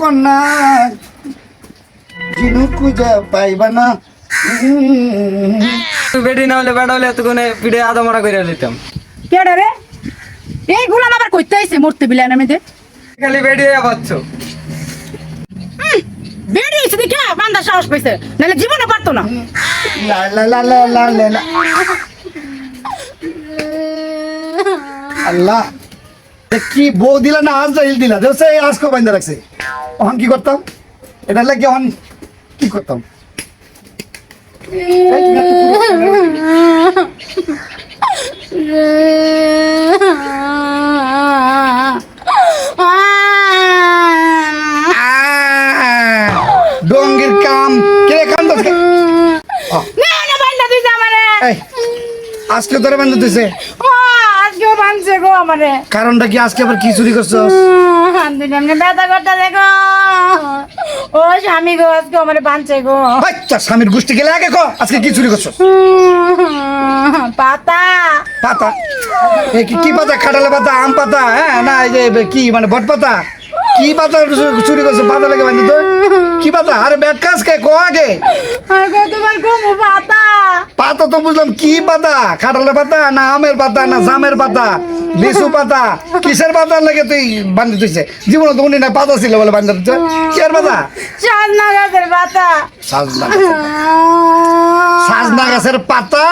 কন্যা জিনু খুঁজে পাইবা না। বেডি না হলে বেড়া হলে এতক্ষণে পিঠে আদা মারা করে দিতাম। কেডা রে? এইগুলো আবার কইতে আইছে মরতে বিলেন আমি দে খালি বেডি পাচ্ছ। বেড়ে এসে দেখে বান্দা সাহস পাইছে নাহলে জীবনে পারতো না। লা লা লা লা লা লা লা। আল্লাহ কি বউ দিলা না আজ দিলা? দেখছে আজকে বাইন্দা রাখছে। অহন কি করতাম? এটা লাগে অহন কি করতাম? ডঙ্গির কাম। কে কাম এই আজকে তোরে বান্ধব দিছে। আজকেও বানছে গো আমারে। কারণটা কি আজকে আবার কি চুরি করছ? আমি ব্যথা করতে দেখো। ও স্বামী গো আজকে আমারে বানছে গো। আচ্ছা স্বামীর গুষ্টি গেলে আগে কো আজকে কি চুরি করছ? পাতা। পাতা? কি পাতা? খাটালে পাতা আম পাতা হ্যাঁ? না এই যে কি মানে বট পাতা? কি পাতা চুরি- করছ? পাতা লাগে বান্ধব তো? কি পাতা আরে ব্যাগ কাজ কে? কো আগে। পাতা। পাতা তো বুঝলাম কি পাতা? কাঁঠালের পাতা না আমের পাতা না জামের পাতা? লিচু পাতা? কিসের পাতা লাগে তুই বান্ধি তুইছে? জীবনে তো উনি না পাতা ছিল বলে বান্ধব তুই কি আর পাতা? সাজনা গাছের পাতা। সাজনা সাজনা গাছের পাতা?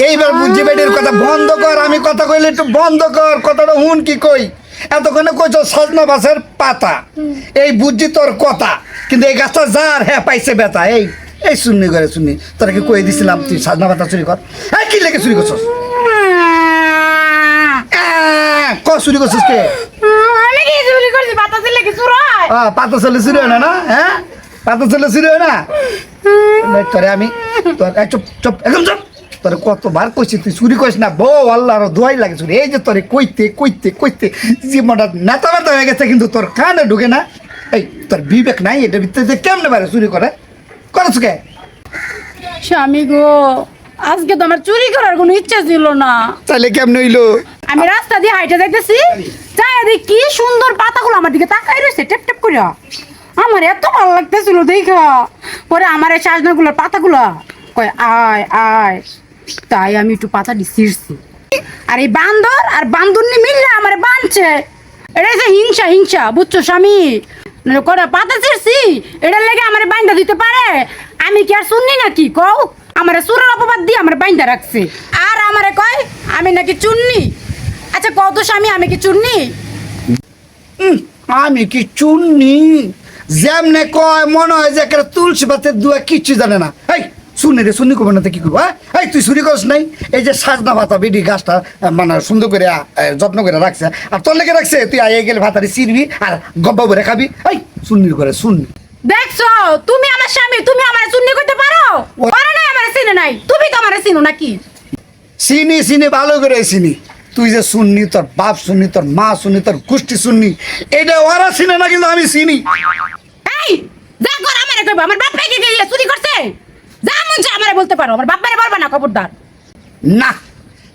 এইবার বুঝি বেটির কথা বন্ধ কর আমি কথা কইলে একটু বন্ধ কর কথাটা হুন কি কই? এতক্ষণে কইছ সাজনা গাছের পাতা? এই বুঝছি তোর কথা কিন্তু এই গাছটা যার হ্যাঁ পাইছে বেতা এই এই শুননি করে শুননি তোরা কি কই দিছিলাম তুই সাজনা পাতা চুরি কর? এই কি লেগে চুরি করছস? ক চুরি করছিস কে? পাতা চলে চুরি হয়? না না? হ্যাঁ? পাতা চলে চুরি হয় না? তোরে আমি তোর চুপ চুপ একদম চুপ। তোরে কতবার কইছি তুই চুরি করিস না। বউ আল্লাহর দোয়াই লাগে চুরি। এই যে তোরে কইতে কইতে কইতে জীবনটা নেতা বেতা হয়ে গেছে কিন্তু তোর কানে ঢুকে না। এই তোর বিবেক নাই এটা ভিতরে যে কেমনে পারে চুরি করে? করছ কে? স্বামী গো আজকে তো আমার চুরি করার কোনো ইচ্ছা ছিল না। তাহলে কেমনে হইল? আমি রাস্তা দিয়ে হাইটে যাইতেছি যাই দেখি কি সুন্দর পাতাগুলো আমার দিকে তাকাই রয়েছে টেপ টেপ করে আমার এত ভালো লাগতেছিল দেখা। পরে আমার এই সাজনাগুলোর পাতাগুলো কয় আয় আয়। তাই আমি একটু পাতা দিয়ে ছিঁড়ছি। আর এই বান্দর আর বান্দর বান্দরনি মিললে আমার বানছে। এটা হচ্ছে হিংসা হিংসা, বুঝছ স্বামী? নাহলে করে পাতা ছিঁড়ছি? এটার লেগে আমার বাইন্দা দিতে পারে? আমি কি আর শুননি নাকি, কও? আমার সুরের অপবাদ দিয়ে আমার বাইন্দা রাখছে। আর আমারে কয়, আমি নাকি চুননি? আচ্ছা কত স্বামী, আমি কি চুননি? আমি কি চুননি? যেমনে কয়, মনে হয় যে একটা তুলসী পাতের দুয়া কিচ্ছু জানে না। এই শুনে রে শুনি করব না তো কি করব হ্যাঁ? এই তুই চুরি করিস নাই? এই যে সাজনা ভাতা বেডি গাছটা মানে সুন্দর করে যত্ন করে রাখছে। আর তোর লেগে রাখছে তুই আইয়ে গেলে ভাতারি চিরবি আর গব্বা করে খাবি। এই শুননি করে শুননি দেখছ তুমি আমার স্বামী তুমি আমার চুন্নি করতে পারো? পারো না আমার চিনে নাই। তুমি তো আমার চিনো নাকি? চিনি চিনি ভালো করে চিনি। তুই যে শুননি তোর বাপ শুননি তোর মা শুননি তোর গোষ্ঠী শুননি এটা ওরা চিনে না কিন্তু আমি চিনি। এই যা কর আমারে কইবো। আমার বাপ কি গিয়ে চুরি করছে? যা মন চায় আমারে বলতে পারো আমার বাপ মারে বলবা না খবরদার। না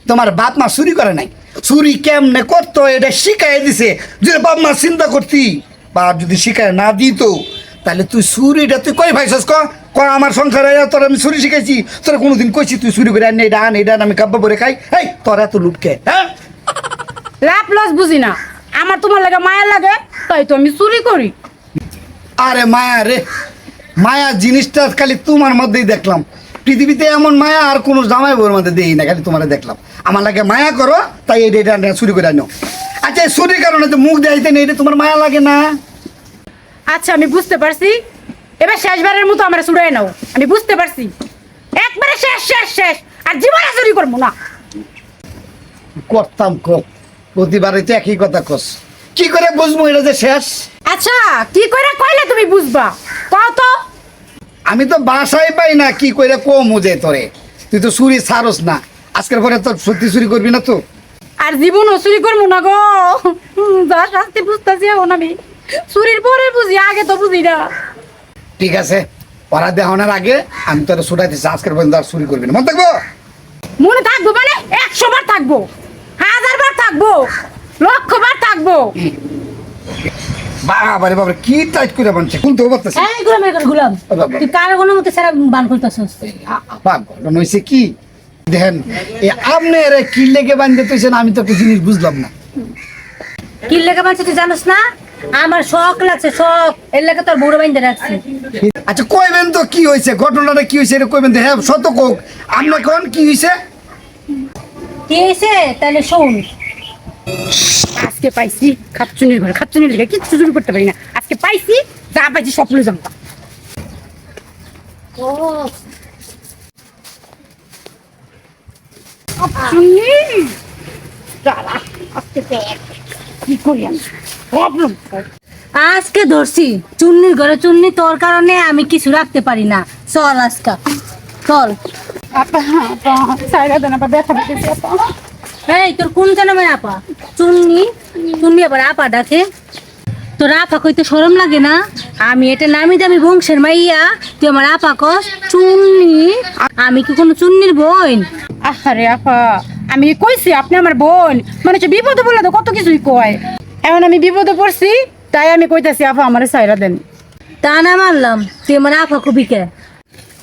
তোমার বাপ মা চুরি করে নাই। চুরি কেমনে করতো এটা শিখাই দিছে। যদি বাপ মা চিন্তা করতি বাপ যদি শিখায় না দিত তাহলে তুই চুরিটা তুই কই ভাইছস ক? ক আমার সংসারে তোর আমি চুরি শিখাইছি। তোরা কোনোদিন কইছি তুই চুরি করে আনি এটা আন এটা আমি কাব্বা করে খাই। এই তোর এত লুটকে হ্যাঁ? লাভ লস বুঝি না। আমার তোমার লাগে মায়া লাগে তাই তো আমি চুরি করি। আরে মায়া রে মায়া জিনিসটা খালি তোমার মধ্যেই দেখলাম। পৃথিবীতে এমন মায়া আর কোনো জামাই বউর মধ্যে দেই না খালি তোমার দেখলাম। আমার লাগে মায়া করো তাই এটা এটা চুরি করে আনো। আচ্ছা এই চুরির কারণে তো মুখ দেখাইতে নেই এটা তোমার মায়া লাগে না? আচ্ছা আমি বুঝতে পারছি। এবার শেষবারের মতো আমরা চুড়াই নাও। আমি বুঝতে পারছি। একবারে শেষ শেষ শেষ। আর জীবনে চুরি করব না। করতাম কো প্রতিবারে তো একই কথা কস। কি করে বুঝব এটা যে শেষ? আচ্ছা কি করে কইলে তুমি বুঝবা? কও তো। আমি তো বাসায় পাই না কি করে কম যে তোরে? তুই তো চুরি ছাড়স না। আজকের পরে তোর সত্যি চুরি করবি না তো? আর জীবন চুরি করব না গো। যা শাস্তি বুঝতেছি এখন আমি। চুরির পরে বুঝি আগে তো বুঝি না। ঠিক আছে ওরা দেখানোর আগে আমি তোর দিচ্ছি আজকের পর্যন্ত আর চুরি করবি না। মনে থাকব? মনে থাকব মানে একশো বার থাকব। হাজার বার থাকব। লক্ষ বার থাকব। বাবারে বাবারে কি টাইট করে বানছে এই গুলাম এই গুলাম তুই কার কোনো মতে সারা বান করতেছস হয়েছে কি? দেখেন এই আপনি এরা কি লেগে বান্ধে তুইছেন আমি তো একটা জিনিস বুঝলাম না। কি লেগে বানছে তুই জানোস না? আমার শখ লাগছে শখ। এর লেগে তোর বড় বাইন্দে রাখছে। আচ্ছা কইবেন তো কি হয়েছে ঘটনাটা কি হয়েছে এটা কইবেন তো। হ্যাঁ সত কোক আপনি কোন কি হয়েছে কি হয়েছে তাহলে শোন। আজকে পাইছি খাচ্চুনির ঘরে। খাচ্চুনির লেগে কিচ্ছু শুরু করতে পারি না। আজকে পাইছি যা পাইছি সব যাব আজকে ধরছি চুন্নির ঘরে চুন্নি তোর কারণে আমি কিছু রাখতে পারি না। চল আজকা। চল। আপা আপা সাইডা দেন আপা ব্যথা পেতেছি আপা। এই, তোর কোন জন্মের আপা? চুন্নি চুন্নি আবার আপা ডাকে। তোর আপা কইতে শরম লাগে না? আমি এটা নামি দামি বংশের মাইয়া। তুই আমার আপা কস, চুন্নি। আমি কি কোনো চুন্নির বোন? আরে আপা, আমি কইছি আপনি আমার বোন। মানে হচ্ছে বিপদে বললে তো কত কিছুই কয়। এখন আমি বিপদে পড়ছি, তাই আমি কইতাছি, আপা আমার সাইরা দেন। তা না মানলাম, তুই আমার আপা কবি কে?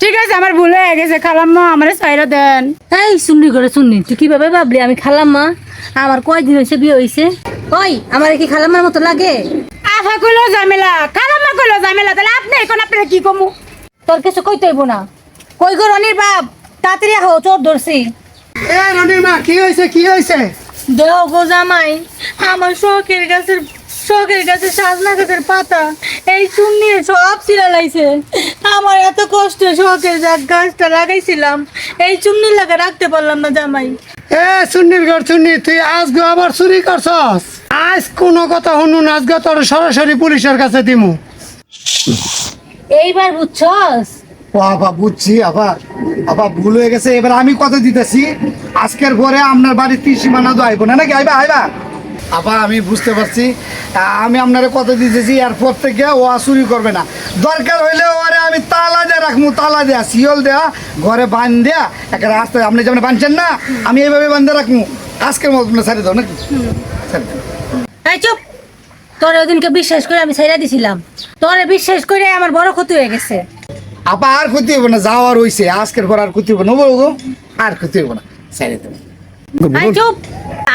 ঠিক আছে আমার ভুল হয়ে গেছে খালাম্মা আমার সাইরা দেন। এই চুন্নি করে চুন্নি তুই কীভাবে ভাবলি? আমি খালাম মা আমার কয়দিন হয়েছে বিয়ে হয়েছে ওই আমার কি খালাম্মার মতো লাগে? আফা কইলো ঝামেলা খালাম্মা কইলো ঝামেলা তাহলে আপনি এখন আপনারা কি কমু? তোর কিছু কইতে হইব না। কই গো রনির বাপ? তাড়াতাড়ি আহো চোর ধরছি। এ রনির মা কি হয়েছে কি হয়েছে দেহ গো জামাই আমার শখের গাছের শখের গাছের সাজনা গাছের পাতা। এই চুন্নি সব ছিঁড়া লাইছে আমার এত কষ্ট শখের গাছটা লাগাইছিলাম। এই চুন্নির লাগা রাখতে পারলাম না জামাই। এ সুন্নির ঘর সুন্নি তুই আজকে আবার চুরি করছস? আজ কোনো কথা শুনুন আজকে তোর সরাসরি পুলিশের কাছে দিমু। এইবার বুঝছস? ও আপা বুঝছি আপা আপা ভুল হয়ে গেছে। এবার আমি কত দিতেছি? আজকের পরে আপনার বাড়ির ত্রিসীমানা তো আইব না? নাকি আইবা আইবা? আপা আমি বুঝতে পারছি। আমি আপনারে কত দিতেছি এরপর থেকে ও চুরি করবে না। দরকার হইলে ওরে আমি তালা দিয়ে রাখব তালা দেয়া শিয়ল দেয়া ঘরে বান দেয়া একটা রাস্তায় আপনি যেমন বানছেন না আমি এইভাবে বান্ধে রাখব আজকের মতো সারি দাও নাকি? ছাড়ি। এই চুপ! তোরে ওদিনকে বিশ্বাস করে আমি ছেড়ে দিছিলাম। তোরে বিশ্বাস করে আমার বড় ক্ষতি হয়ে গেছে। আপা আর ক্ষতি হইব না যাওয়ার হইছে। আজকের পর আর ক্ষতি হইব না বলব আর ক্ষতি হইব না। সারি দেবো এই চুপ।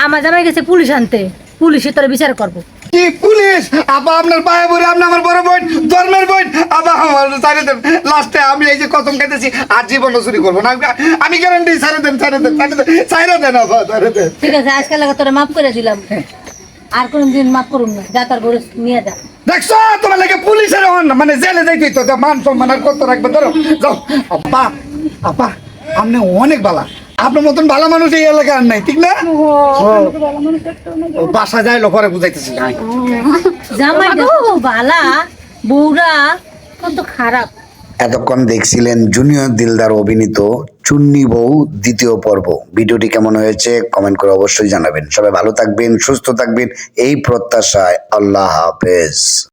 আমার জামাই গেছে পুলিশ আনতে। পুলিশে তোরে বিচার করব। কি পুলিশ? আপা আপনার পায়ে পড়ে আপনি আমার বড় বোন ধর্মের বোন। আপা আমার ছাড়ে দেন। লাস্টে আমি এই যে কসম খাইতেছি আর জীবন চুরি করব না। আমি গ্যারান্টি ছাড়ে দেন ছাড়ে দেন ছাড়ে দেন ছাড়ে দেন আপা ছাড়ে দেন। ঠিক আছে আজকাল লাগা তোরে মাফ করে দিলাম। আর কোনদিন মাফ করুন না। যা তার গরু নিয়ে যা। দেখছ? তোমার লাগে পুলিশের হন মানে জেলে যাইতে তো মান সম্মান আর কত রাখবে ধরো। যাও। আপা আপা আপনি অনেক ভালা আপনার মতন ভালো মানুষ এই এলাকায় আর নাই ঠিক না? ও বাসা যায় পরে বুঝাইতেছি নাই জামাই বালা বউরা কত খারাপ। এতক্ষণ দেখছিলেন জুনিয়র দিলদার অভিনীত চুন্নি বউ দ্বিতীয় পর্ব। ভিডিওটি কেমন হয়েছে কমেন্ট করে অবশ্যই জানাবেন। সবাই ভালো থাকবেন সুস্থ থাকবেন এই প্রত্যাশায় আল্লাহ হাফেজ।